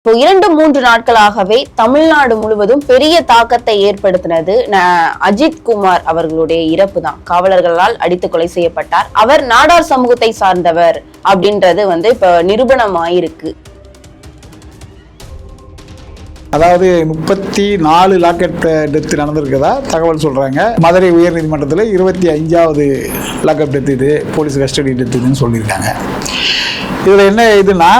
இப்போ இரண்டு மூன்று நாட்களாகவே தமிழ்நாடு முழுவதும் பெரிய தாக்கத்தை ஏற்படுத்தினது அஜித் குமார் அவர்களுடைய இறப்பு தான். காவலர்களால் அடித்து கொலை செய்யப்பட்டார். அவர் நாடார் சமூகத்தை சார்ந்தவர் அப்படின்றது வந்து இப்ப நிரூபணம் ஆயிருக்கு அதாவது முப்பத்தி நாலு லாக்கெட் டெத்து நடந்திருக்கதா? தகவல் சொல்கிறாங்க மதுரை உயர்நீதிமன்றத்தில் இருபத்தி அஞ்சாவது லாக்கெட் டெத்து இது போலீஸ் கஸ்டடி டெத்துன்னு சொல்லியிருக்காங்க. இதில் என்ன இதுனா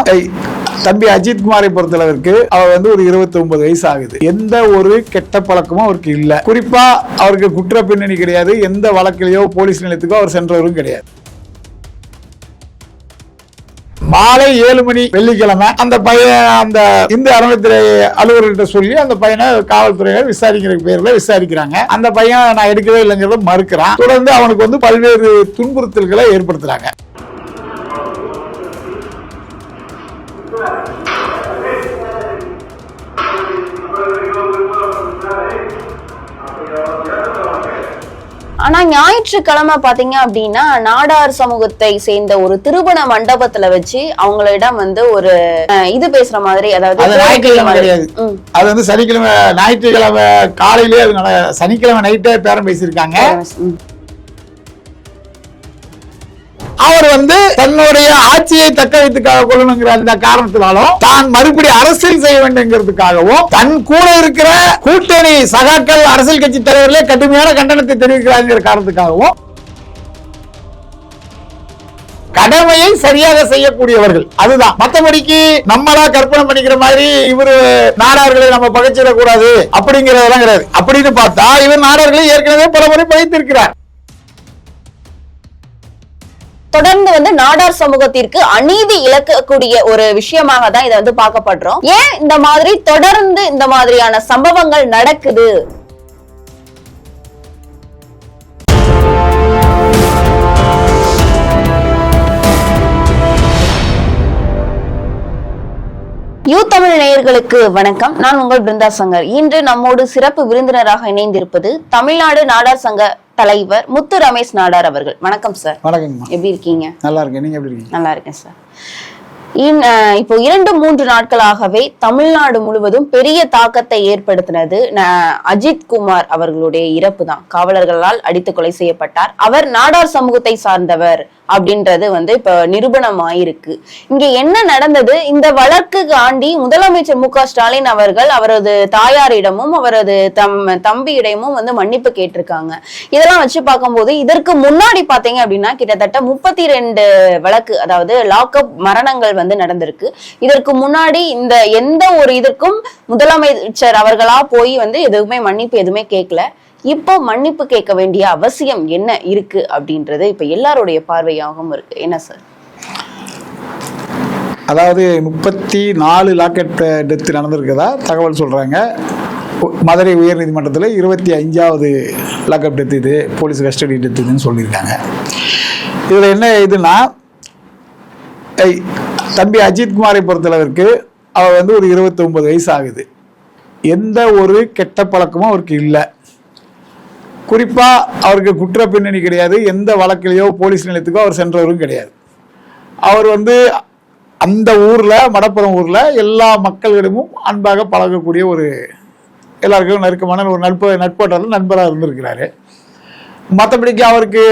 தம்பி அஜித் குமாரை பொறுத்தளவிற்கு அவர் வந்து ஒரு 29 வயசு ஆகுது எந்த ஒரு கெட்ட பழக்கமும் அவருக்கு இல்லை. குறிப்பா அவருக்கு குற்ற பின்னணி கிடையாது. எந்த வழக்கிலேயோ போலீஸ் நிலையத்துக்கோ அவர் சென்றவரும் கிடையாது. மாலை ஏழு மணி வெள்ளிக்கிழமை அந்த பையன் அந்த இந்து அறநிலைத்துறை அலுவலர்கிட்ட சொல்லி அந்த பையனை காவல்துறையினர் விசாரிக்கிற பேர்ல விசாரிக்கிறாங்க. அந்த பையன் நான் எடுக்கவே இல்லைங்கிறத மறுக்கிறான். தொடர்ந்து அவனுக்கு வந்து பல்வேறு துன்புறுத்தல்களை ஏற்படுத்துறாங்க. ஆனா ஞாயிற்றுக்கிழமை பாத்தீங்க அப்படின்னா நாடார் சமூகத்தை சேர்ந்த ஒரு திருமண மண்டபத்துல வச்சு அவங்களிடம் வந்து ஒரு இது பேசுற மாதிரி அதாவது அது வந்து சனிக்கிழமை ஞாயிற்றுக்கிழமை காலையிலே அது நட- சனிக்கிழமை நைட்டே பேரம் பேசியிருக்காங்க. அவர் வந்து தன்னுடைய ஆட்சியை தக்க வைத்துக்காக கொள்ளணுங்கிற அந்த காரணத்தினாலும் தான் மறுபடி அரசியல் செய்ய வேண்டும்ங்கிறதுக்காகவும் தன் கூட இருக்கிற கூட்டணி சகாக்கள் அரசியல் கட்சி தலைவர்களே கடுமையான கண்டனத்தை தெரிவிக்கிறாங்கிற காரணத்துக்காகவும் கடமையை சரியாக செய்யக்கூடியவர்கள். அதுதான். மத்தபடிக்கு நம்மளா கற்பனை பண்ணிக்கிற மாதிரி இவரு நாடார்களை நம்ம பகைச்சிடக்கூடாது அப்படிங்கறதெல்லாம் கிடையாது. அப்படின்னு பார்த்தா இவர் நாடார்களை ஏற்கனவே பல முறை பகைத்திருக்கிறார். தொடர்ந்து வந்து நாடார் சமூகத்திற்கு அநீதி இழக்கக்கூடிய ஒரு விஷயமாக தான் இதை வந்து பார்க்கப்படுறோம். ஏன் இந்த மாதிரி தொடர்ந்து இந்த மாதிரியான சம்பவங்கள் நடக்குது? யூ தமிழ் நேயர்களுக்கு வணக்கம். நான் உங்கள் பிருந்தா சங்கர் இன்று நம்மோடு சிறப்பு விருந்தினராக இணைந்திருப்பது தமிழ்நாடு நாடார் சங்க தலைவர் முத்து ரமேஷ் நாடார் அவர்கள். வணக்கம் சார் வணக்கங்கம்மா. எப்படி இருக்கீங்க? நல்லா இருக்கேன். நீங்க எப்படி இருக்கீங்க? நல்லா இருக்கேன் சார் இப்போ இரண்டு மூன்று நாட்களாகவே தமிழ்நாடு முழுவதும் பெரிய தாக்கத்தை ஏற்படுத்தினது அஜித் குமார் அவர்களுடைய இறப்பு தான் காவலர்களால் அடித்து கொலை செய்யப்பட்டார். அவர் நாடார் சமூகத்தை சார்ந்தவர். அப்படின்றது வந்து இப்ப நிரூபணம் ஆயிருக்கு இங்க என்ன நடந்தது? இந்த வழக்கு ஆண்டி முதலமைச்சர் மு ஸ்டாலின் அவர்கள் அவரது தாயாரிடமும் அவரது தம் தம்பியிடமும் வந்து மன்னிப்பு கேட்டிருக்காங்க. இதெல்லாம் வச்சு பார்க்கும்போது இதற்கு முன்னாடி பாத்தீங்க அப்படின்னா கிட்டத்தட்ட முப்பத்தி ரெண்டு வழக்கு அதாவது லாக்அப் மரணங்கள் வந்து நடந்திருக்கு. இதற்கு முன்னாடி இந்த எந்த ஒரு இதற்கும் முதலமைச்சர் அவர்களா போய் வந்து எதுவுமே மன்னிப்பு எதுவுமே கேட்கல. இப்போ மன்னிப்பு கேட்க வேண்டிய அவசியம் என்ன இருக்கு அப்படின்றது இப்ப எல்லாருடைய பார்வையாகவும் இருக்கு. என்ன சார்? அதாவது முப்பத்தி நாலு லாக்கெட் டெத்து நடந்திருக்கதா? தகவல் சொல்கிறாங்க மதுரை உயர்நீதிமன்றத்தில் இருபத்தி அஞ்சாவது லாக்அப் டெத் இது போலீஸ் கஸ்டடி டெத்துன்னு சொல்லியிருக்காங்க. இதில் என்ன இதுன்னா தம்பி அஜித்குமாரை பொறுத்தளவிற்கு அவர் வந்து ஒரு 29 வயசு ஆகுது. எந்த ஒரு கெட்ட பழக்கமும் அவருக்கு இல்லை. குறிப்பாக அவருக்கு குற்ற பின்னணி கிடையாது. எந்த வழக்கிலேயோ போலீஸ் நிலையத்துக்கோ அவர் சென்றவரும் கிடையாது. அவர் வந்து அந்த ஊர்ல மடப்புறம் ஊர்ல எல்லா மக்களிடமும் அன்பாக பழகக்கூடிய ஒரு எல்லாருக்கும் நெருக்கமான ஒரு நட்பு நட்போட்டாலும் நண்பராக இருந்திருக்கிறாரு. மற்றபடிக்கு அவருக்கு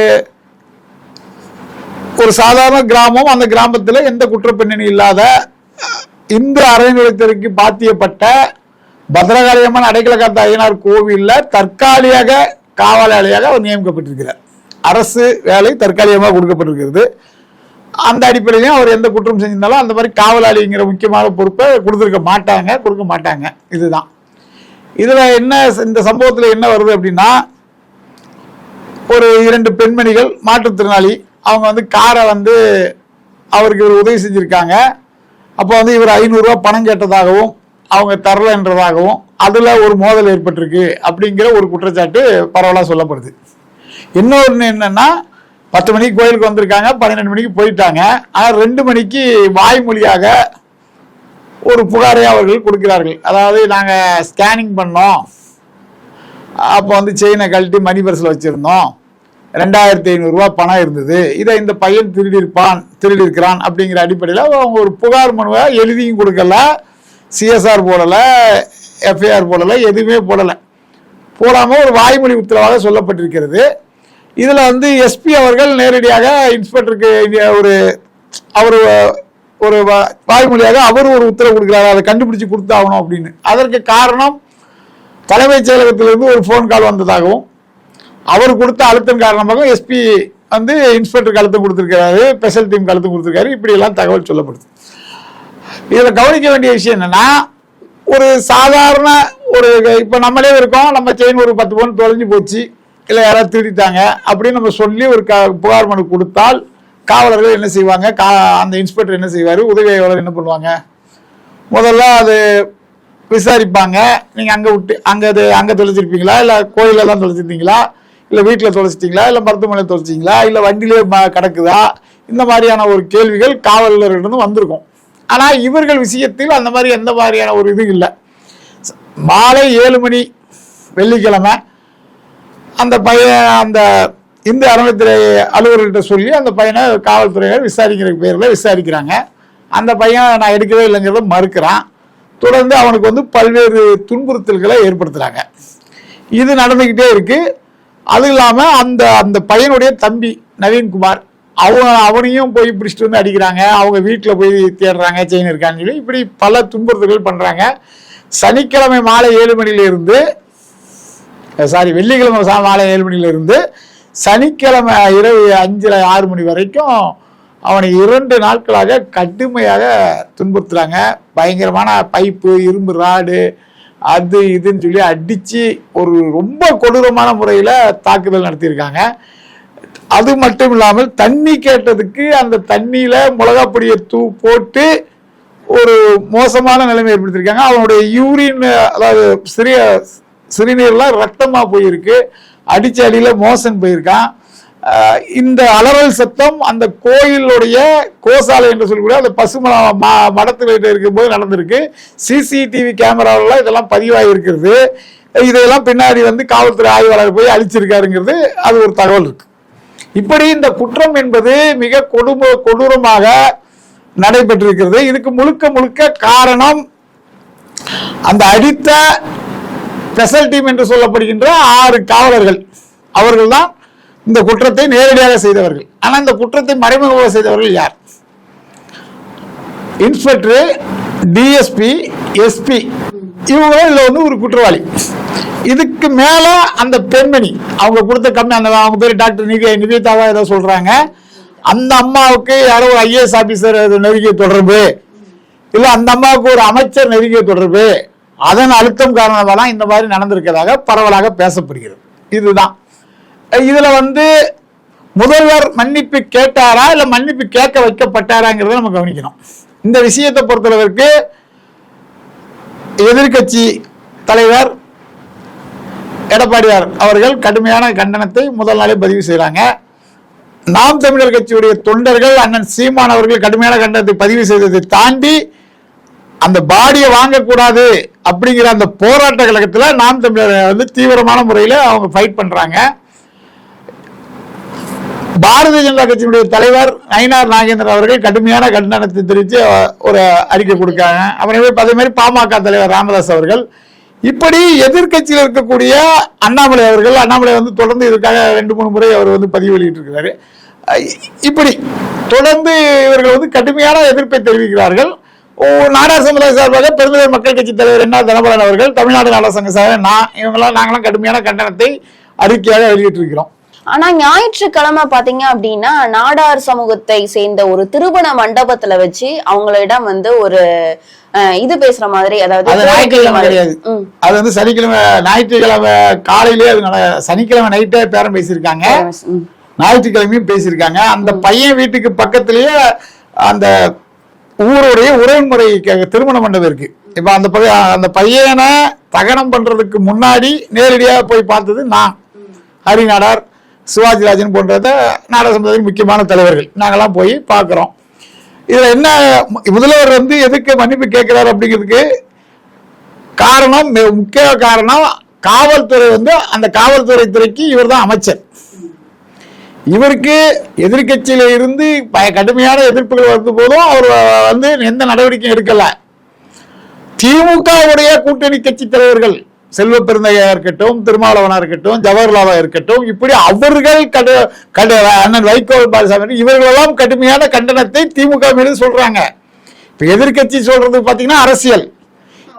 ஒரு சாதாரண கிராமம் அந்த கிராமத்தில் எந்த குற்றப்பின்னணி இல்லாத இந்து அறநிலையத்திற்கு பாத்தியப்பட்ட பத்ரகாளியம்மன் அடைக்கலக்காத்த ஐயனார் கோவிலில் தற்காலிக காவலாளியாக அவர் நியமிக்கப்பட்டிருக்கிறார். அரசு வேலை தற்காலிகமாக கொடுக்கப்பட்டிருக்கிறது. அந்த அடிப்படையிலையும் அவர் எந்த குற்றம் செஞ்சிருந்தாலும் அந்த மாதிரி காவலாளிங்கிற முக்கியமான பொறுப்பை கொடுத்துருக்க மாட்டாங்க கொடுக்க மாட்டாங்க. இதுதான். இதில் என்ன இந்த சம்பவத்தில் என்ன வருது அப்படின்னா ஒரு இரண்டு பெண்மணிகள் மாற்றுத்திறனாளி அவங்க வந்து காரை வந்து அவருக்கு இவர் உதவி செஞ்சுருக்காங்க. அப்போ வந்து இவர் ஐநூறுரூவா பணம் கேட்டதாகவும் அவங்க தரலைன்றதாகவும் அதில் ஒரு மோதல் ஏற்பட்டிருக்கு அப்படிங்கிற ஒரு குற்றச்சாட்டு பரவலாக சொல்லப்படுது. இன்னொன்று என்னென்னா பத்து மணிக்கு கோயிலுக்கு வந்திருக்காங்க பன்னிரெண்டு மணிக்கு போயிட்டாங்க. ஆனால் ரெண்டு மணிக்கு வாய்மொழியாக ஒரு புகாரை அவர்கள் கொடுக்கிறார்கள். அதாவது நாங்கள் ஸ்கேனிங் பண்ணோம். அப்போ வந்து செயினை கழட்டி மணி பர்ஸில் வச்சுருந்தோம். ரெண்டாயிரத்தி ஐநூறுரூவா பணம் இருந்தது. இதை இந்த பையன் திருடியிருப்பான் திருடியிருக்கிறான் அப்படிங்கிற அடிப்படையில் அவங்க ஒரு புகார் மனுவை எழுதியும் கொடுக்கல சிஎஸ்ஆர் போடலை எஃப்ஐஆர் போடலை எதுவுமே போடலை. போடாமல் ஒரு வாய்மொழி உத்தரவாக சொல்லப்பட்டிருக்கிறது. இதில் வந்து எஸ்பி அவர்கள் நேரடியாக இன்ஸ்பெக்டருக்கு ஒரு அவர் ஒரு வாய்மொழியாக அவர் ஒரு உத்தரவு கொடுக்குறாரு. அதை கண்டுபிடிச்சு கொடுத்தாகணும் அப்படின்னு. அதற்கு காரணம் தலைமைச் செயலகத்திலிருந்து ஒரு ஃபோன் கால் வந்ததாகவும் அவர் கொடுத்த அழுத்தம் காரணமாக எஸ்பி வந்து இன்ஸ்பெக்டருக்கு அழுத்தம் கொடுத்துருக்காரு ஸ்பெஷல் டீமுக்கு அழுத்தம் கொடுத்துருக்காரு. இப்படி எல்லாம் தகவல் சொல்லப்படுது. இதில் கவனிக்க வேண்டிய விஷயம் என்னென்னா ஒரு சாதாரண ஒரு இப்போ நம்மளே இருக்கோம் நம்ம செயின் ஒரு பத்து பவுன் தொலைஞ்சு போச்சு இல்லை யாராவது திருடிட்டாங்க அப்படின்னு நம்ம சொல்லி ஒரு க புகார் மனு கொடுத்தால் காவலர்கள் என்ன செய்வாங்க? கா அந்த இன்ஸ்பெக்டர் என்ன செய்வார்? உதவியாளர் என்ன பண்ணுவாங்க? முதல்ல அது விசாரிப்பாங்க. நீங்கள் அங்கே விட்டு அங்கே அது அங்கே தொலைச்சிருப்பீங்களா? இல்லை கோயிலில் தான் தொலைச்சிருந்தீங்களா? இல்லை வீட்டில் தொலைச்சிட்டிங்களா? இல்லை மருத்துவமனையில் தொலைச்சிங்களா இல்லை வண்டியிலே ம- கிடக்குதா? இந்த மாதிரியான ஒரு கேள்விகள் காவலர்களிடம் வந்திருக்கும். ஆனால் இவர்கள் விஷயத்தில் அந்த மாதிரி எந்த மாதிரியான ஒரு இது இல்லை. மாலை ஏழு மணி வெள்ளிக்கிழமை அந்த பையன் அந்த இந்து அறநிலைத்துறை அலுவலர்கிட்ட சொல்லி அந்த பையனை காவல்துறையினர் விசாரிக்கிற பேரில் விசாரிக்கிறாங்க. அந்த பையன் நான் எடுக்கவே இல்லைங்கிறத மறுக்கிறான். தொடர்ந்து அவனுக்கு வந்து பல்வேறு துன்புறுத்தல்களை ஏற்படுத்துகிறாங்க இது நடந்துக்கிட்டே இருக்குது அது இல்லாமல் அந்த அந்த பையனுடைய தம்பி நவீன்குமார் அவன் அவனையும் போய் பிடிச்சிட்டு வந்து அடிக்கிறாங்க. அவங்க வீட்டில் போய் தேடுறாங்க செயின் இருக்கான்னு சொல்லி இப்படி பல துன்புறுத்தல்கள் பண்ணுறாங்க சனிக்கிழமை மாலை ஏழு மணியிலிருந்து சாரி வெள்ளிக்கிழமை சா- மாலை ஏழு மணியில சனிக்கிழமை இரவு அஞ்சரை ஆறு மணி வரைக்கும் அவனை இரண்டு நாட்களாக கடுமையாக துன்புறுத்துறாங்க. பயங்கரமான பைப்பு இரும்பு ராடு அது இதுன்னு சொல்லி அடித்து ஒரு ரொம்ப கொடூரமான முறையில் தாக்குதல் நடத்தியிருக்காங்க. அது மட்டும் இல்லாமல் தண்ணி கேட்டதுக்கு அந்த தண்ணியில் மிளகாப்பொடியை தூ போட்டு ஒரு மோசமான நிலைமை ஏற்படுத்தியிருக்காங்க. அவனுடைய யூரின் அதாவது சிறிய சிறுநீர்லாம் ரத்தமா போயிருக்கு. அடிச்ச அடியில மோசன் போயிருக்கான். இந்த அலறல் சத்தம் அந்த கோயிலுடைய கோசாலை என்று சொல்லக்கூடிய அந்த பசும ம- மடத்துல இருக்கும்போது நடந்திருக்கு. சிசிடிவி கேமராவில் இதெல்லாம் பதிவாகி இருக்கிறது இதையெல்லாம் பின்னாடி வந்து காவல்துறை ஆய்வாளர் போய் அழிச்சிருக்காருங்கிறது அது ஒரு தகவல் இருக்கு. இப்படி இந்த குற்றம் என்பது மிக கொடும கொடூரமாக நடைபெற்றிருக்கிறது. இதுக்கு முழுக்க முழுக்க காரணம் அந்த அடித்த ஸ்பெஷல் டீம் என்று சொல்லப்படுகின்ற ஆறு காவலர்கள். அவர்கள் தான் இந்த குற்றத்தை நேரடியாக செய்தவர்கள். ஆனால் இந்த குற்றத்தை மறைமுகமாக செய்தவர்கள் யார்? இன்ஸ்பெக்டர் டிஎஸ்பி எஸ்பி இவங்க இதில் வந்து ஒரு குற்றவாளி. இதுக்கு மேல அந்த பெண்மணி அவங்க கொடுத்த கம்மி அந்த அவங்க பேர் டாக்டர் நிவி நிவேதாவா ஏதோ சொல்றாங்க. அந்த அம்மாவுக்கு யாரோ ஒரு ஐஏஎஸ் ஆபீசர் நெருங்கிய தொடர்பு. இல்ல அந்த அம்மாவுக்கு ஒரு அமைச்சர் நெருங்கிய தொடர்பு. அதன் அழுத்தம் காரணமாக இந்த மாதிரி நடந்திருக்கிறதாக பரவலாக பேசப்படுகிறது. இதுதான். இதுல வந்து முதல்வர் மன்னிப்பு கேட்டாரா இல்ல மன்னிப்பு கேட்க வைக்கப்பட்டாராங்கிறத நம்ம கவனிக்கணும். இந்த விஷயத்தை பொறுத்தளவிற்கு எதிர்க்கட்சி தலைவர் எடப்பாடியார் அவர்கள் கடுமையான கண்டனத்தை முதல் நாளே பதிவு செய்கிறாங்க நாம் தமிழர் கட்சியுடைய தொண்டர்கள் அண்ணன் சீமான் அவர்கள் கடுமையான கண்டனத்தை பதிவு செய்ததை தாண்டி அந்த பாடியை வாங்கக்கூடாது அப்படிங்கிற அந்த போராட்ட கழகத்தில் நாம் தமிழர் வந்து தீவிரமான முறையில் அவங்க ஃபைட் பண்ணுறாங்க பாரதிய ஜனதா கட்சியினுடைய தலைவர் நயினார் நாகேந்திரன் அவர்கள் கடுமையான கண்டனத்தை தெரிவித்து ஒரு அறிக்கை கொடுக்காங்க அப்புறம் அதே மாதிரி பாமக தலைவர் ராமதாஸ் அவர்கள் இப்படி எதிர்க்கட்சியில் இருக்கக்கூடிய அண்ணாமலை அவர்கள் அண்ணாமலை வந்து தொடர்ந்து இதற்காக ரெண்டு மூணு முறை அவர் வந்து பதிவு வெளியிட்டு இருக்கிறாரு இப்படி தொடர்ந்து இவர்கள் வந்து கடுமையான எதிர்ப்பை தெரிவிக்கிறார்கள். ஓ, நாடார் சமுதாய சார்பாக பெருந்தலை மக்கள் கட்சி தலைவர் என்ன தனபாலன் அவர்கள் தமிழ்நாடு நாடார் சங்க சார்பாக நான் இவங்களாம் நாங்களாம் கடுமையான கண்டனத்தை அறிக்கையாக வெளியிட்டிருக்கிறோம். ஆனா ஞாயிற்றுக்கிழமை பாத்தீங்க அப்படின்னா நாடார் சமூகத்தை சேர்ந்த ஒரு திருமண மண்டபத்துல வச்சு அவங்களிடம் வந்து ஒரு இது பேசுற மாதிரி அதாவது அது வந்து சனிக்கிழமை ஞாயிற்றுக்கிழமை காலையிலே அது சனிக்கிழமை நைட்டே பேரம் பேசியிருக்காங்க. ஞாயிற்றுக்கிழமையும் பேசியிருக்காங்க. அந்த பையன் வீட்டுக்கு பக்கத்திலேயே அந்த ஊருடைய உறவுமுறை திருமண மண்டபம் இருக்கு. இப்ப அந்த அந்த பையனை தகனம் பண்றதுக்கு முன்னாடி நேரடியாக போய் பார்த்தது நான். ஹரி நாடார் சிவாஜிராஜன் போன்றத நாடக சமுதாயத்தின் முக்கியமான தலைவர்கள். நாங்கள்லாம் போய் பார்க்குறோம். இதில் என்ன முதல்வர் வந்து எதுக்கு மன்னிப்பு கேட்குறாரு அப்படிங்கிறதுக்கு காரணம் முக்கிய காரணம் காவல்துறை வந்து அந்த காவல்துறை துறைக்கு இவர் தான் அமைச்சர். இவருக்கு எதிர்க்கட்சியில இருந்து ப- கடுமையான எதிர்ப்புகள் வந்த போதும் அவர் வந்து எந்த நடவடிக்கையும் எடுக்கல. திமுகவுடைய கூட்டணி கட்சி தலைவர்கள் செல்வ பெருந்தையா இருக்கட்டும் திருமாவளவனா இருக்கட்டும் ஜவஹர்லாலா இருக்கட்டும் இப்படி அவர்கள் கடு கடு அண்ணன் வைகோ பாலசாமி இவர்களெல்லாம் கடுமையான கண்டனத்தை திமுக மீது சொல்றாங்க. இப்ப எதிர்க்கட்சி சொல்றது பாத்தீங்கன்னா அரசியல்.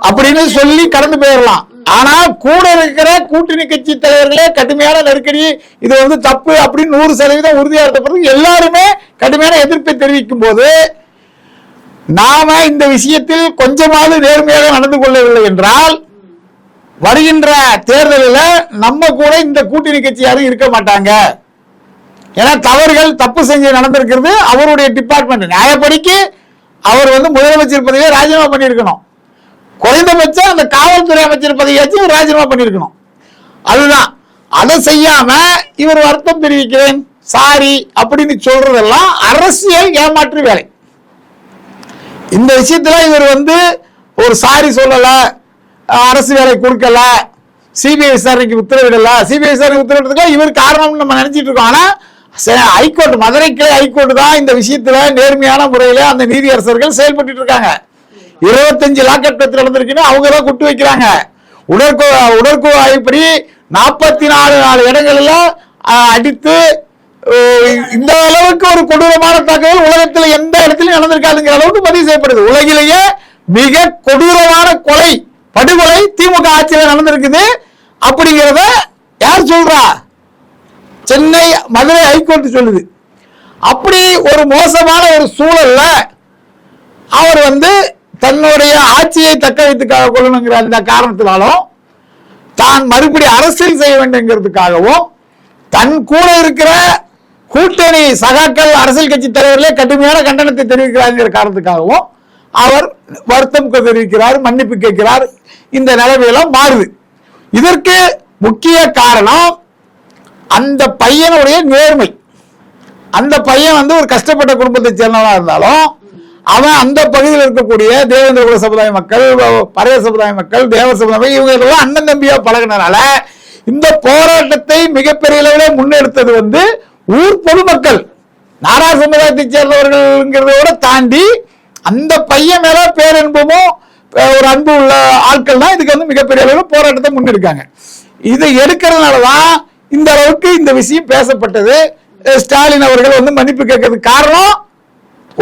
அப்படின்னு சொல்லி கடந்து போயிடலாம் ஆனா கூட இருக்கிற கூட்டணி கட்சி தலைவர்களே கடுமையான நெருக்கடி இது வந்து தப்பு அப்படின்னு நூறு சதவீதம் உறுதியாகப்படுறது எல்லாருமே கடுமையான எதிர்ப்பை தெரிவிக்கும் போது நாம இந்த விஷயத்தில் கொஞ்சமாவது நேர்மையாக நடந்து கொள்ளவில்லை என்றால் வருகின்ற தேர்தலில் நம்ம கூட இந்த கூட்டணி கட்சி யாரும் இருக்க மாட்டாங்க. ஏன்னா தவறுகள் தப்பு செஞ்சு நடந்திருக்கிறது அவருடைய டிபார்ட்மெண்ட் நியாயப்படிக்கு அவர் வந்து முதலமைச்சர் பதவியை ராஜினாமா பண்ணியிருக்கணும். குறைந்தபட்சம் அந்த காவல்துறை அமைச்சர் பதவியாச்சும் ராஜினாமா பண்ணியிருக்கணும். அதுதான். அதை செய்யாம இவர் வருத்தம் தெரிவிக்கிறேன். சாரி அப்படின்னு சொல்றதெல்லாம் அரசியல் ஏமாற்று வேலை. இந்த விஷயத்துல இவர் வந்து ஒரு சாரி சொல்லலை அரசு வேலை கொடுக்கல சிபிஐ விசாரணைக்கு உத்தரவிடல. சிபிஐ விசாரணைக்கு உத்தரவிட்டதுக்கு இவர் காரணம்னு நம்ம நினைச்சிட்டு இருக்கோம். ஆனா ஹைகோர்ட் மதுரை கிளை ஹைகோர்ட் தான் இந்த விஷயத்துல நேர்மையான முறையில அந்த நீதியரசர்கள் செயல்பட்டு இருக்காங்க. இருபத்தஞ்சு லாக்கட்டத்தில் நடந்திருக்குன்னு அவங்க தான் குட்டு வைக்கிறாங்க. உடற்கோ உடற்கு இப்படி நாற்பத்தி நாலு நாலு இடங்கள்ல அடித்து இந்த அளவுக்கு ஒரு கொடூரமான தாக்குதல் உலகத்தில் எந்த இடத்துலையும் நடந்திருக்காதுங்கிற அளவுக்கு பதிவு செய்யப்படுது. உலகிலேயே மிக கொடூரமான கொலை படுகொலை திமுக ஆட்சியில் நடந்திருக்குது அப்படிங்கிறத யார் சொல்றா? சென்னை மதுரை ஹைகோர்ட் சொல்லுது. அப்படி ஒரு மோசமான ஒரு சூழல்ல அவர் வந்து தன்னுடைய ஆட்சியை தக்க வைத்துக்காக கொள்ளணுங்கிற அந்த காரணத்தினாலும் தான் மறுபடி அரசியல் செய்ய வேண்டுங்கிறதுக்காகவும் தன் கூட இருக்கிற கூட்டணி சகாக்கள் அரசியல் கட்சி தலைவர்களே கடுமையான கண்டனத்தை தெரிவிக்கிறாங்கிற காரணத்துக்காகவும் அவர் வருத்தம் தெரிவிக்கிறார் மன்னிப்பு கேட்கிறார். இந்த நிலைமையெல்லாம் மாறுது. இதற்கு முக்கிய காரணம் அந்த பையனுடைய நேர்மை. அந்த பையன் வந்து ஒரு கஷ்டப்பட்ட குடும்பத்தை சேர்ந்தவனா இருந்தாலும் அவன் அந்த பகுதியில் இருக்கக்கூடிய தேவேந்திர குல சமுதாய மக்கள் பறைய சமுதாய மக்கள் தேவ சமுதாயம் இவங்க எல்லாம் அண்ணன் தம்பியா பழகினால இந்த போராட்டத்தை மிகப்பெரிய அளவில் முன்னெடுத்தது வந்து ஊர் பொதுமக்கள். நாரா சமுதாயத்தை சேர்ந்தவர்கள்ங்கிறத விட தாண்டி அந்த பையன் மேல பேரன்பமும் ஒரு அன்பு உள்ள ஆட்கள் தான் இதுக்கு வந்து மிகப்பெரிய அளவில் போராட்டத்தை முன்னெடுக்காங்க. இதை எடுக்கிறதுனால தான் இந்த அளவுக்கு இந்த விஷயம் பேசப்பட்டது. ஸ்டாலின் அவர்கள் வந்து மன்னிப்பு கேட்கறதுக்கு காரணம்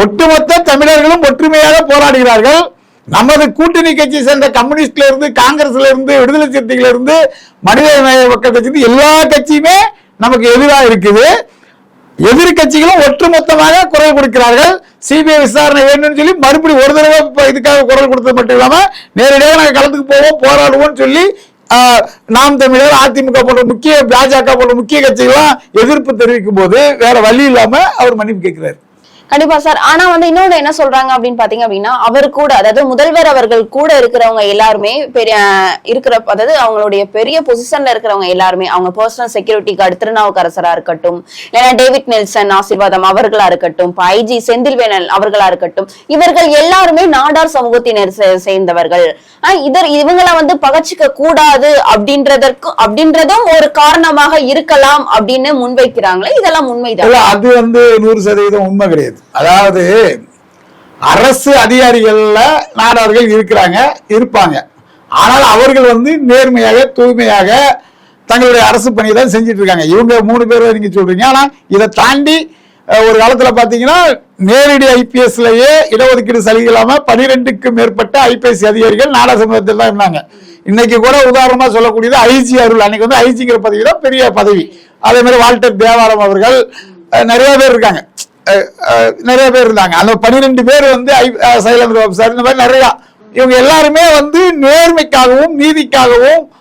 ஒட்டுமொத்த தமிழர்களும் ஒற்றுமையாக போராடுகிறார்கள். நமது கூட்டணி கட்சி சேர்ந்த கம்யூனிஸ்ட்ல இருந்து காங்கிரஸ்ல இருந்து விடுதலை சிறுத்தைகள் இருந்து மனித நேய மக்கள் கட்சி எல்லா கட்சியுமே நமக்கு எதிராக இருக்குது. எதிர்கட்சிகளும் ஒட்டுமொத்தமாக குரல் கொடுக்கிறார்கள். சிபிஐ விசாரணை வேணும்னு சொல்லி மறுபடியும் ஒரு தடவை இதுக்காக குரல் கொடுத்தது மட்டும் இல்லாமல் நேரடியாக நாங்கள் களத்துக்கு போவோம் போராடுவோம்னு சொல்லி நாம் தமிழர் அதிமுக போன்ற முக்கிய பாஜக போன்ற முக்கிய கட்சிகள்லாம் எதிர்ப்பு தெரிவிக்கும் போது வேற வழி இல்லாம அவர் மன்னிப்பு கேட்கிறார். கண்டிப்பா சார். ஆனா வந்து இன்னொன்னு என்ன சொல்றாங்க அப்படின்னு பாத்தீங்க அப்படின்னா அவர் கூட அதாவது முதல்வர் அவர்கள் கூட இருக்கிறவங்க எல்லாருமே பெரிய இருக்கிற அதாவது அவங்களுடைய பெரிய பொசிஷன்ல இருக்கிறவங்க எல்லாருமே அவங்க பர்சனல் செக்யூரிட்டி கார்டு திருநாவுக்கரசரா இருக்கட்டும் இல்லைன்னா டேவிட் நெல்சன் ஆசீர்வாதம் அவர்களா இருக்கட்டும் இப்ப ஐஜி செந்தில்வேணன் அவர்களா இருக்கட்டும் இவர்கள் எல்லாருமே நாடார் சமூகத்தினர் சே- சேர்ந்தவர்கள். ஆஹ் இதர் இவங்கள வந்து பகச்சிக்க கூடாது அப்படின்றதற்கு அப்படின்றதும் ஒரு காரணமாக இருக்கலாம் அப்படின்னு முன்வைக்கிறாங்களே இதெல்லாம் உண்மைதான். அது வந்து நூறு சதவீதம் உண்மை கிடையாது. அதாவது அரசு அதிகாரிகள்ல நாடார்கள் இருக்கிறாங்க இருப்பாங்க. ஆனால் அவர்கள் வந்து நேர்மையாக தூய்மையாக தங்களுடைய அரசு பணியை தான் செஞ்சுட்டு இருக்காங்க. இவங்க மூணு பேர் நீங்க சொல்றீங்க. ஆனா இதை தாண்டி ஒரு காலத்துல பாத்தீங்கன்னா நேரடி ஐபிஎஸ்லயே இடஒதுக்கீடு சலுகை இல்லாம பனிரெண்டுக்கு மேற்பட்ட ஐபிஎஸ் அதிகாரிகள் நாடா சமூகத்தில் தான் இருந்தாங்க. இன்னைக்கு கூட உதாரணமா சொல்லக்கூடியது ஐஜி அருள். அன்னைக்கு வந்து ஐஜிங்கிற பதவி தான் பெரிய பதவி. அதே மாதிரி வால்டர் தேவாரம் அவர்கள் நிறைய பேர் இருக்காங்க. நிறைய பேர் இருந்தாங்க. அந்த பன்னிரெண்டு பேர் வந்து சைலண்ட் பாபு சார் இந்த மாதிரி நிறைய. இவங்க எல்லாருமே வந்து நேர்மைக்காகவும் நீதிக்காகவும்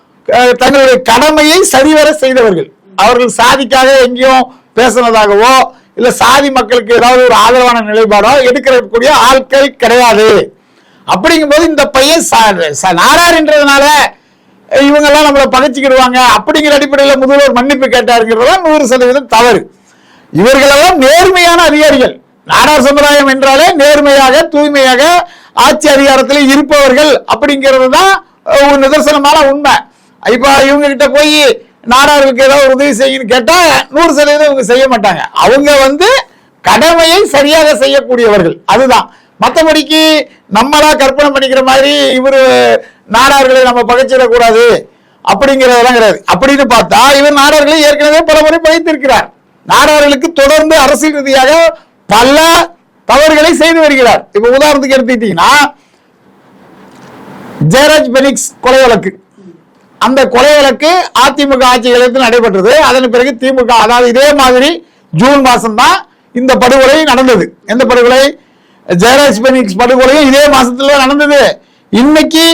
தங்களுடைய கடமையை சரிவர செய்தவர்கள். அவர்கள் சாதிக்காக எங்கேயும் பேசுனதாகவோ இல்ல சாதி மக்களுக்கு ஏதாவது ஒரு ஆதரவான நிலைப்பாடோ எடுக்கக்கூடிய ஆட்கள் கிடையாது. அப்படிங்கும்போது இந்த பையன் ச- ச- நாடார்ன்றதுனால இவங்கெல்லாம் நம்மளை பகைச்சிக்கிடுவாங்க. அப்படிங்கிற அடிப்படையில் முதல்வர் மன்னிப்பு கேட்டாருங்கிறது நூறு சதவீதம் தவறு. இவர்களெல்லாம் நேர்மையான அதிகாரிகள். நாடார் சமுதாயம் என்றாலே நேர்மையாக தூய்மையாக ஆட்சி அதிகாரத்தில் இருப்பவர்கள் அப்படிங்கிறது தான் ஒரு நிதர்சனமான உண்மை. இப்ப இவங்க கிட்ட போய் நாடார்களுக்கு ஏதாவது உதவி செய்யுன்னு கேட்டா நூறு சதவீதம் இவங்க செய்ய மாட்டாங்க. அவங்க வந்து கடமையை சரியாக செய்யக்கூடியவர்கள். அதுதான். மற்றபடிக்கு நம்மளா கற்பனை பண்ணிக்கிற மாதிரி இவர் நாடார்களை நம்ம பகைச்சிடக்கூடாது அப்படிங்கிறதெல்லாம் கிடையாது. அப்படின்னு பார்த்தா இவர் நாடார்களை ஏற்கனவே பல முறை பகைத்திருக்கிறார். நாடார்களுக்கு தொடர்ந்து அரசியல் ரீதியாக பல தவறுகளை செய்து வருகிறார். இப்ப உதாரணத்துக்கு எடுத்துக்கிட்டீங்கன்னா ஜெயராஜ் பெனிக்ஸ் கொலை வழக்கு. அந்த கொலை வழக்கு அதிமுக ஆட்சி காலத்தில் நடைபெற்றது. அதன் பிறகு திமுக அதாவது இதே மாதிரி ஜூன் மாசம் தான் இந்த படுகொலை நடந்தது. எந்த படுகொலை? ஜெயராஜ் பெனிக்ஸ் படுகொலையும் இதே மாசத்துல நடந்தது. இன்னைக்கு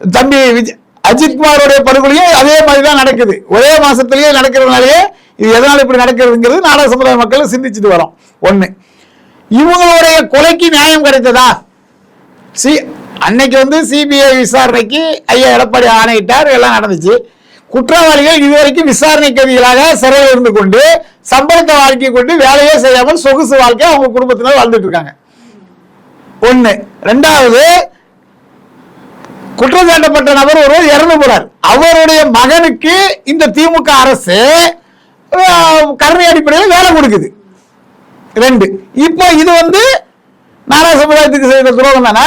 தம்பி விஜய் அஜித்குமாரோடைய படுகொலையும் அதே மாதிரி தான் நடக்குது. ஒரே மாசத்திலேயே நடக்கிறதுனாலயே இது எதனால் இப்படி நடக்கிறதுங்கிறது நாடக சமுதாய மக்கள் சிந்திச்சுட்டு வரோம். ஒன்று இவங்களுடைய கொலைக்கு நியாயம் கிடைத்ததா? சி அன்னைக்கு வந்து சிபிஐ விசாரணைக்கு ஐயா எடப்பாடி ஆணையிட்டார் எல்லாம் நடந்துச்சு. குற்றவாளிகள் இதுவரைக்கும் விசாரணை கைதிகளாக சிறையில் இருந்து கொண்டு சம்பளத்தை வாழ்க்கை கொண்டு வேலையே செய்யாமல் சொகுசு வாழ்க்கை அவங்க குடும்பத்தினர் வாழ்ந்துட்டு இருக்காங்க. ஒன்று ரெண்டாவது குற்றம் சாட்டப்பட்ட நபர் ஒருவர் இறந்து போறார். அவருடைய மகனுக்கு இந்த திமுக அரசு கருணை அடிப்படையில் வேலை கொடுக்குது. ரெண்டு. இப்போ இது வந்து நாரா சமுதாயத்துக்கு செய்த துரோகம் தானே?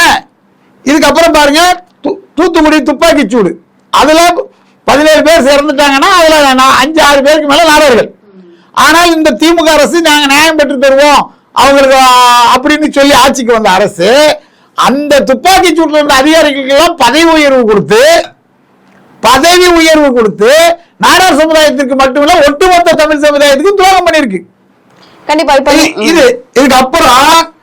இதுக்கப்புறம் பாருங்க தூ- தூத்துக்குடி துப்பாக்கி சூடு. அதுல பதினேழு பேர் இறந்துட்டாங்கன்னா அதுல அஞ்சு ஆறு பேருக்கு மேல நாடர்கள் ஆனால் இந்த திமுக அரசு நாங்கள் நியாயம் பெற்று தருவோம். அவங்களுக்கு அப்படின்னு சொல்லி ஆட்சிக்கு வந்த அரசு அந்த துப்பாக்கி சூட்டில் இருந்த அதிகாரிகளுக்கெல்லாம் பதவி உயர்வு கொடுத்து பதவி உயர்வு கொடுத்து நாடார் சமுதாயத்திற்கு மட்டுமில்ல ஒட்டுமொத்த தமிழ் சமுதாயத்துக்கு துரோகம் பண்ணியிருக்கு. கண்டிப்பா இது இதுக்கு அப்புறம்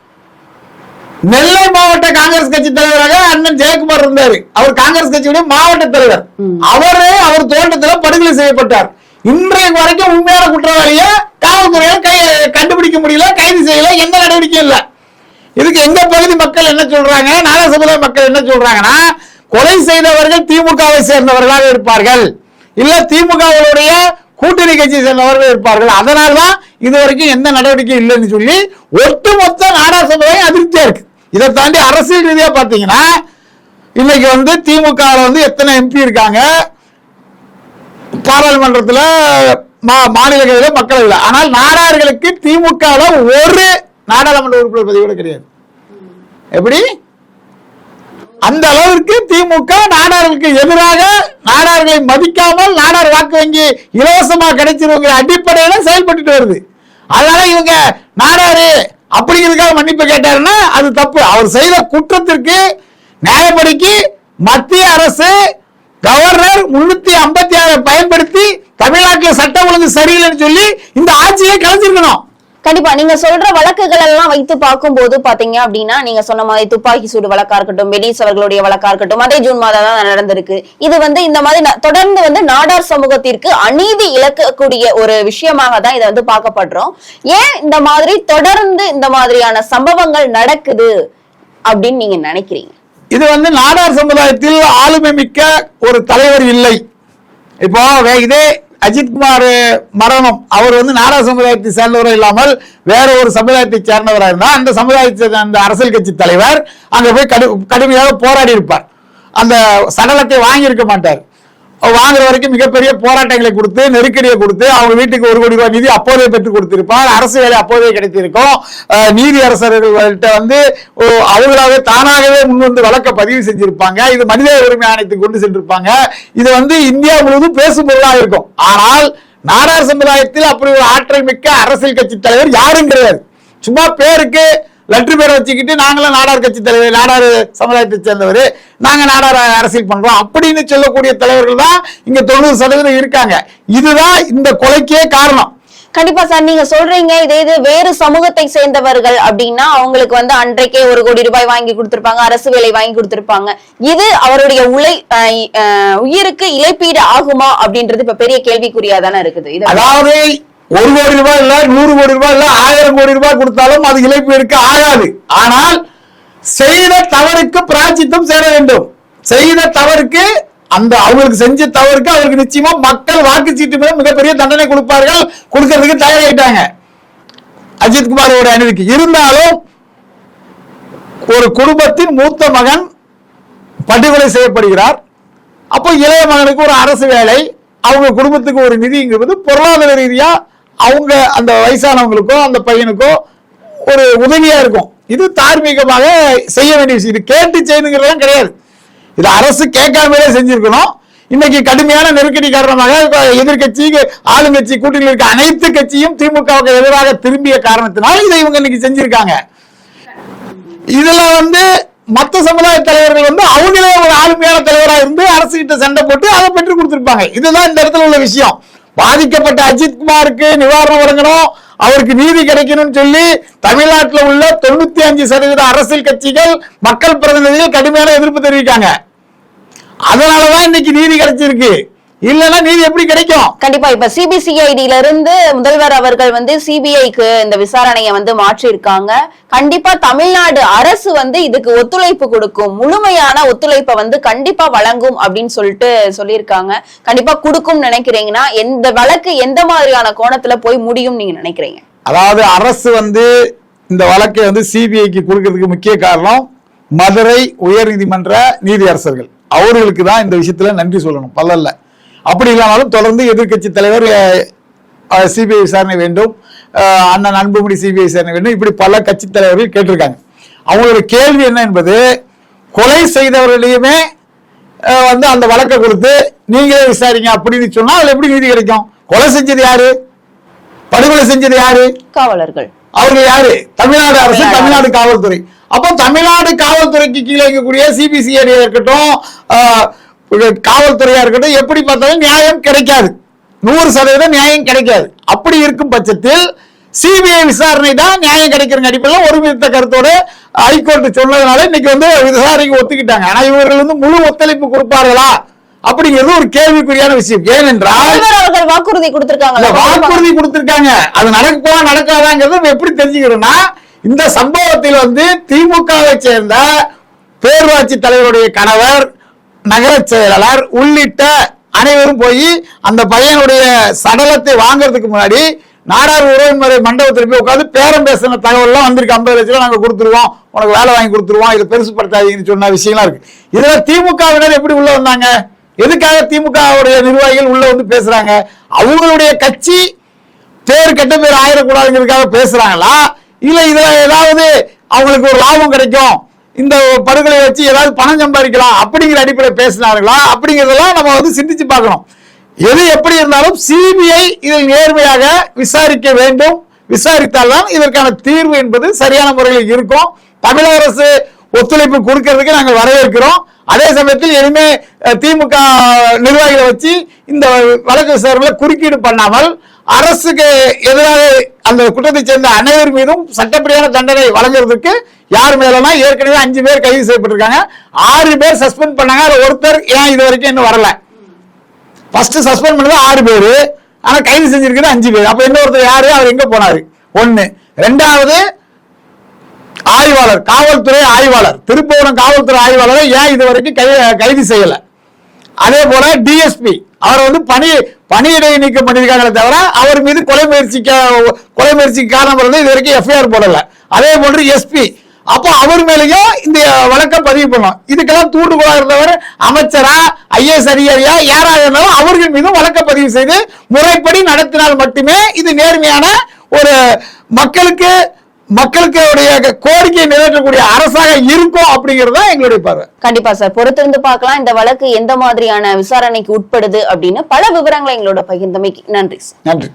நெல்லை மாவட்ட காங்கிரஸ் கட்சி தலைவராக அண்ணன் ஜெயக்குமார் இருந்தாரு. அவர் காங்கிரஸ் கட்சியுடைய மாவட்ட தலைவர். அவரு அவர் தோட்டத்துல படுகொலை செய்யப்பட்டார். இன்றைய வரைக்கும் உண்மையான குற்றவாளிய காவல்துறையால் கை கண்டுபிடிக்க முடியல கைது செய்யல எந்த நடவடிக்கையும் இல்ல. இதுக்கு எங்க பகுதி மக்கள் என்ன சொல்றாங்க நாக சமுதாய மக்கள் என்ன சொல்றாங்கன்னா கொலை செய்தவர்கள் திமுகவை சேர்ந்தவர்களாக இருப்பார்கள். இல்ல திமுகவுடைய கூட்டணி கட்சி சேர்ந்தவர்கள் இருப்பார்கள். அதனால்தான் இது வரைக்கும் எந்த நடவடிக்கையும் இல்லைன்னு சொல்லி ஒட்டுமொத்த நாடார் சமுதாயம் அதிருப்தியா இருக்கு. இதை தாண்டி அரசியல் ரீதியா பாத்தீங்கன்னா இன்னைக்கு வந்து திமுக வந்து எத்தனை எம்பி இருக்காங்க? பாராளுமன்றத்துல மா- மக்களவையில் ஆனால் நாடார்களுக்கு திமுக ஒரு நாடாளுமன்ற உறுப்பினர் பதவி கூட கிடையாது. எப்படி? அந்த அளவிற்கு திமுக நாடார்களுக்கு எதிராக நாடார்களை மதிக்காமல் நாடார் வாக்கு வங்கி இலவசமாக கிடைச்சிருவங்கிற அடிப்படையில செயல்பட்டுட்டு வருது. அதனால இவங்க நாடாரு அப்படிங்கிறதுக்காக மன்னிப்பு கேட்டாருன்னா அது தப்பு. அவர் செய்த குற்றத்திற்கு நியாயப்படிக்கு மத்திய அரசு கவர்னர் முன்னூத்தி ஐம்பத்தி ஆறு பயன்படுத்தி தமிழ்நாட்டில் சட்டம் ஒழுங்கு சரியில்லைன்னு சொல்லி இந்த ஆட்சியை கலைஞ்சிருக்கணும். கண்டிப்பா நீங்க சொல்ற வழக்குகள் எல்லாம் வைத்து பார்க்கும்போது பாத்தீங்க அப்படின்னா நீங்க சொன்ன மாதிரி துப்பாக்கி சூடு வழக்கா இருக்கட்டும் பெனிஸ் அவர்களுடைய வழக்கா இருக்கட்டும் அதே ஜூன் மாதம் தான் நடந்திருக்கு. இது வந்து இந்த மாதிரி தொடர்ந்து வந்து நாடார் சமூகத்திற்கு அநீதி இழக்கக்கூடிய ஒரு விஷயமாக தான் இதை வந்து பார்க்கப்படுறோம். ஏன் இந்த மாதிரி தொடர்ந்து இந்த மாதிரியான சம்பவங்கள் நடக்குது அப்படின்னு நீங்க நினைக்கிறீங்க? இது வந்து நாடார் சமுதாயத்தில் ஆளுமை மிக்க ஒரு தலைவர் இல்லை. இப்போ இதே அஜித்குமார் மரணம். அவர் வந்து நாடா சமுதாயத்தை சேர்ந்தவரும் இல்லாமல் வேற ஒரு சமுதாயத்தை சேர்ந்தவராக இருந்தால் அந்த சமுதாயத்தை அந்த அரசியல் கட்சி தலைவர் அங்கே போய் கடு கடுமையாக போராடி இருப்பார். அந்த சடலத்தை வாங்கியிருக்க மாட்டார். வாங்குற வரைக்கும் மிகப்பெரிய போராட்டங்களை கொடுத்து நெருக்கடியை கொடுத்து அவங்க வீட்டுக்கு ஒரு கோடி ரூபாய் நிதி அப்போதே பெற்று கொடுத்திருப்பார். அரசு வேலை அப்போதே கிடைத்திருக்கும். நீதி அரசர்கள்ட்ட வந்து ஓ, அவங்களாவே தானாகவே முன் வந்து வழக்க பதிவு செஞ்சிருப்பாங்க. இது மனித உரிமை ஆணையத்துக்கு கொண்டு சென்றிருப்பாங்க. இது வந்து இந்தியா முழுவதும் பேசும் பொருளாக இருக்கும். ஆனால் நாடார் சமுதாயத்தில் அப்படி ஒரு ஆற்றல் மிக்க அரசியல் கட்சி தலைவர் யாரும் கிடையாது. சும்மா பேருக்கு லெட்டர் பேரை வச்சுக்கிட்டு நாங்களும் நாடார் கட்சி தலைவர் நாடார் சமுதாயத்தை சேர்ந்தவர். நாங்க நாடார் அரசியல் பண்றோம். அப்படின்னு சொல்லக்கூடிய தலைவர்கள் தான் இங்க தொண்ணூறு சதவீதம் இருக்காங்க. இதுதான் இந்த கொலைக்கே காரணம். கண்டிப்பா சார் நீங்க சொல்றீங்க இதே இது வேறு சமூகத்தை சேர்ந்தவர்கள் அப்படின்னா அவங்களுக்கு வந்து அன்றைக்கே ஒரு கோடி ரூபாய் வாங்கி கொடுத்திருப்பாங்க அரசு வேலை வாங்கி கொடுத்திருப்பாங்க. இது அவருடைய உழை உயிருக்கு இழப்பீடு ஆகுமா அப்படின்றது இப்ப பெரிய கேள்விக்குறியா தானே இருக்குது அதாவது ஒரு கோடி ரூபாய் இல்ல நூறு கோடி ரூபாய் இல்ல ஆயிரம் கோடி ரூபாய் கொடுத்தாலும் அது இழப்பு எடுக்க ஆகாது. ஆனால் செய்த தவறுக்கு பிராச்சித்தம் சேர வேண்டும். செய்த தவறுக்கு அந்த அவங்களுக்கு செஞ்ச தவறுக்கு அவருக்கு நிச்சயமா மக்கள் வாக்குச்சீட்டு மூலம் மிகப்பெரிய தண்டனை கொடுப்பார்கள். கொடுக்கறதுக்கு தயாராயிட்டாங்க. அஜித்குமாரோட அணிவிக்கு இருந்தாலும் ஒரு குடும்பத்தின் மூத்த மகன் படுகொலை செய்யப்படுகிறார். அப்போ இளைய மகனுக்கு ஒரு அரசு வேலை. அவங்க குடும்பத்துக்கு ஒரு நிதிங்கிறது பொருளாதார ரீதியா அவங்க அந்த வயசானவங்களுக்கோ அந்த பையனுக்கோ ஒரு உதவியா இருக்கும். இது தார்மீகமாக செய்ய வேண்டிய விஷயம். இது கேட்டு செய்யணுங்கிறதெல்லாம் கிடையாது. இது அரசு கேட்காமலே செஞ்சிருக்கணும். இன்னைக்கு கடுமையான நெருக்கடி காரணமாக எதிர்கட்சி ஆளுங்கட்சி கூட்டணியில் இருக்க அனைத்து கட்சியும் திமுகவுக்கு எதிராக திரும்பிய காரணத்தினால் இதை இவங்க இன்னைக்கு செஞ்சிருக்காங்க. இதுல வந்து மத்த சமுதாய தலைவர்கள் வந்து அவங்களே ஒரு ஆளுமையான தலைவராக இருந்து அரசு கிட்ட சண்டை போட்டு அதை பெற்று கொடுத்திருப்பாங்க. இதுதான் இந்த இடத்துல உள்ள விஷயம். பாதிக்கப்பட்ட அஜித் குமாருக்கு நிவாரணம் வழங்கணும். அவருக்கு நீதி கிடைக்கணும்னு சொல்லி தமிழ்நாட்டில் உள்ள தொண்ணூத்தி அஞ்சு சதவீத அரசியல் கட்சிகள் மக்கள் பிரதிநிதிகள் கடுமையான எதிர்ப்பு தெரிவிக்காங்க. அதனாலதான் இன்னைக்கு நீதி கிடைச்சிருக்கு. இல்லைன்னா நீதி எப்படி கிடைக்கும்? கண்டிப்பா. இப்ப சிபிசிஐடில இருந்து முதல்வர் அவர்கள் வந்து சிபிஐக்கு இந்த விசாரணையை வந்து மாற்றி இருக்காங்க கண்டிப்பா தமிழ்நாடு அரசு வந்து இதுக்கு ஒத்துழைப்பு கொடுக்கும். முழுமையான ஒத்துழைப்பை வந்து கண்டிப்பா வழங்கும் அப்படின்னு சொல்லிட்டு சொல்லியிருக்காங்க. கண்டிப்பா கொடுக்கும் நினைக்கிறீங்கன்னா எந்த வழக்கு எந்த மாதிரியான கோணத்துல போய் முடியும் நீங்க நினைக்கிறீங்க? அதாவது அரசு வந்து இந்த வழக்கை வந்து சிபிஐக்கு கொடுக்கறதுக்கு முக்கிய காரணம் மதுரை உயர்நீதிமன்ற நீதியரசர்கள். அவர்களுக்கு தான் இந்த விஷயத்துல நன்றி சொல்லணும். பல்லல்ல. அப்படி இல்லைனாலும் தொடர்ந்து எதிர்க்கட்சி தலைவர் சிபிஐ விசாரணை வேண்டும். அண்ணன் அன்புமணி சிபிஐ விசாரணை வேண்டும். இப்படி பல கட்சி தலைவர்கள் கேட்டிருக்காங்க. அவங்களோட கேள்வி என்ன என்பது கொலை செய்தவர்களையுமே வந்து அந்த வழக்கை கொடுத்து நீங்களே விசாரிங்க அப்படின்னு சொன்னா அதுல எப்படி நீதி கிடைக்கும்? கொலை செஞ்சது யாரு? படுகொலை செஞ்சது யாரு? காவலர்கள். அவர்கள் யாரு? தமிழ்நாடு அரசு தமிழ்நாடு காவல்துறை. அப்போ தமிழ்நாடு காவல்துறைக்கு கீழே இருக்கக்கூடிய சிபிசிஐடியா இருக்கட்டும் காவல்துறையா இருக்கட்டும் எப்படி பார்த்தாலும் நியாயம் கிடைக்காது. நூறு சதவீதம் நியாயம் கிடைக்காது. அப்படி இருக்கும் பட்சத்தில் சிபிஐ விசாரணை தான் நியாயம் கிடைக்கிற அடிப்படையில் ஒருமித்த கருத்தோடு ஹைகோர்ட் சொன்னதுனால இன்னைக்கு வந்து விசாரணைக்கு ஒத்துக்கிட்டாங்க. ஆனா இவர்கள் வந்து முழு ஒத்துழைப்பு கொடுப்பார்களா? அப்படிங்கிறது ஒரு கேள்விக்குறியான விஷயம். ஏனென்றால் அவர்கள் வாக்குறுதி கொடுத்திருக்காங்க வாக்குறுதி கொடுத்திருக்காங்க. அது நடக்குமா நடக்காதாங்கிறத எப்படி தெரிஞ்சுக்கிறோம்னா இந்த சம்பவத்தில் வந்து திமுகவை சேர்ந்த பேரூராட்சி தலைவருடைய கணவர் நகர செயலாளர் உள்ளிட்ட அனைவரும் போய் அந்த பையனுடைய சடலத்தை வாங்குறதுக்கு முன்னாடி நாடார் உறவுமுறை மண்டபத்தில் போய் உட்காந்து பேரம் பேசின தகவல்லாம் வந்திருக்கு. ஐம்பது லட்சம் ரூபாய் கொடுத்துருவோம். உனக்கு வேலை வாங்கி கொடுத்துருவோம். இதை பெருசுப்படுத்தாதீங்கன்னு சொன்ன விஷயம்லாம் இருக்கு. இதில் திமுகவினர் எப்படி உள்ள வந்தாங்க? எதுக்காக திமுகவுடைய நிர்வாகிகள் உள்ள வந்து பேசுறாங்க? அவங்களுடைய கட்சி பேர் கெட்ட பேர் ஆயிடக்கூடாதுங்கிறதுக்காக பேசுறாங்களா? இல்லை இதில் ஏதாவது அவங்களுக்கு ஒரு லாபம் கிடைக்கும்? இந்த படுகொலை வச்சு ஏதாவது பணம் சம்பாதிக்கலாம் அப்படிங்கிற அடிப்படையில் பேசினார்களா? அப்படிங்கிறதெல்லாம் நம்ம வந்து சிந்திச்சு பார்க்கணும். எது எப்படி இருந்தாலும் சிபிஐ இதில் நேர்மையாக விசாரிக்க வேண்டும். விசாரித்தால்தான் இதற்கான தீர்வு என்பது சரியான முறையில் இருக்கும். தமிழக அரசு ஒத்துழைப்பு கொடுக்கறதுக்கு நாங்கள் வரவேற்கிறோம். அதே சமயத்தில் இனிமே திமுக நிர்வாகிகளை வச்சு இந்த வழக்கு விசாரணையில் குறுக்கீடு பண்ணாமல் அரசுக்கு எதிராக அந்த குற்றத்தை சேர்ந்த அனைவர் மீதும் சட்டப்படியான தண்டனை வழங்குறதுக்கு யார் மேலனா? ஏற்கனவே அஞ்சு பேர் கைது செய்யப்பட்டிருக்காங்க. ஆறு பேர் சஸ்பெண்ட் பண்ணாங்க. அதில் ஒருத்தர் ஏன் இது வரைக்கும் இன்னும் வரல? ஃபர்ஸ்ட் சஸ்பெண்ட் பண்ணது ஆறு பேர். ஆனால் கைது செஞ்சிருக்கிறது அஞ்சு பேர். அப்போ இன்னொருத்தர் யாரு? அவர் எங்கே போனாரு? ஒன்று ரெண்டாவது ஆய்வாளர் காவல்துறை ஆய்வாளர். திருப்பூரம் காவல்துறை ஆய்வாளரை ஏன் இது வரைக்கும் கை- கைது செய்யலை? அதே போல டிஎஸ்பி அவர் வந்து பணி பணியிடை நீக்கம் பண்ணியிருக்காங்களே தவிர அவர் மீது கொலை முயற்சிக்க கொலை முயற்சிக்கு காரணம் வந்து இது வரைக்கும் எஃப்ஐஆர் போடலை. அதே போன்று எஸ்பி அப்போ அவர் மேலேயும் இந்த வழக்கம் பதிவு பண்ணோம் இதுக்கெல்லாம் தூண்டுகோலா இருந்தவர் அமைச்சரா ஐஏஎஸ் அதிகாரியா யாராக இருந்தாலும் அவர்கள் மீதும் வழக்க பதிவு செய்து முறைப்படி நடத்தினால் மட்டுமே இது நேர்மையான ஒரு மக்களுக்கு மக்களுக்கு உடைய கோரிக்கையை நிறைவேற்றக்கூடிய அரசாக இருக்கும் அப்படிங்கிறது எங்களுடைய பார்வை. கண்டிப்பா சார். பொறுத்திருந்து பார்க்கலாம். இந்த வழக்கு எந்த மாதிரியான விசாரணைக்கு உட்படுது அப்படின்னு பல விவரங்களை எங்களோட பகிர்ந்தமைக்கு நன்றி நன்றி.